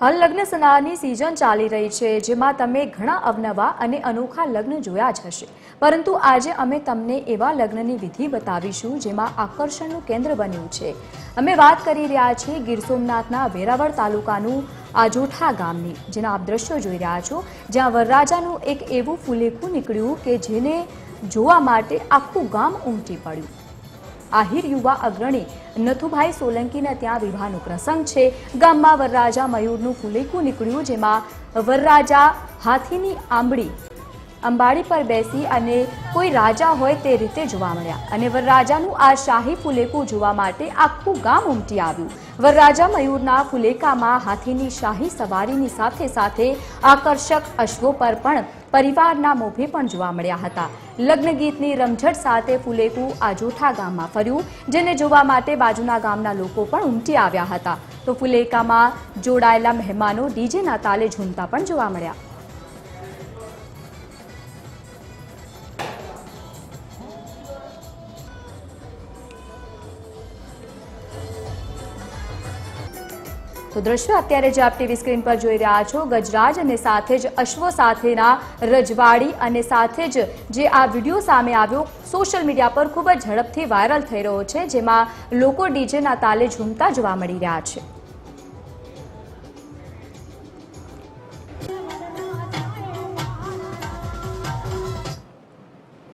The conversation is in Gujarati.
હાલ લગ્ન સનારની સિઝન ચાલી રહી છે, જેમાં તમે ઘણા અવનવા અને અનોખા લગ્ન જોયા જ હશે. પરંતુ આજે અમે તમને એવા લગ્નની વિધિ બતાવીશું, જેમાં આકર્ષણનું કેન્દ્ર બન્યું છે. અમે વાત કરી રહ્યા છીએ ગીર સોમનાથના વેરાવળ તાલુકાનું આજોઠા ગામની, જેના આપ દ્રશ્યો જોઈ રહ્યા છો, જ્યાં વરરાજાનું એક એવું ફુલેકું નીકળ્યું કે જેને જોવા માટે આખું ગામ ઉમટી પડ્યું. આહિર યુવા અગ્રણી નથુભાઈ સોલંકીના ત્યાં વિવાહનો પ્રસંગ છે. ગામમાં વરરાજા મયુરનું ફુલેકું નીકળ્યું, જેમાં વરરાજા હાથીની આંબડી અંબાડી પર બેસી અને કોઈ રાજા હોય તે રીતે જોવા મળ્યા. અને વરરાજાનું આ શાહી ફુલેકું જોવા માટે આખું ગામ ઉમટી આવ્યું. વરરાજા મયુરના ફુલેકામાં હાથીની શાહી સવારીની સાથે સાથે આકર્ષક અશ્વો પર પણ પરિવારના મોભે પણ જોવા મળ્યા હતા. લગ્ન ગીતની રમઝટ સાથે ફુલેકું આ જોઠા ગામમાં ફર્યું, જેને જોવા માટે બાજુના ગામના લોકો પણ ઉમટી આવ્યા હતા. તો ફુલેકામાં જોડાયેલા મહેમાનો ડીજેના તાલે ઝૂમતા પણ જોવા મળ્યા. તો દ્રશ્ય અત્યારે જે આપ ટીવી સ્ક્રીન પર જોઈ રહ્યા છો. ગજરાજ અને સાથે જ અશ્વો સાથેના રજવાડી અને સાથે જ જે આ વીડિયો સામે આવ્યો, સોશિયલ મીડિયા પર ખૂબ જ ઝડપથી વાયરલ થઈ રહ્યો છે, જેમાં લોકો ડીજેના તાલે ઝૂમતા જોવા મળી રહ્યા છે.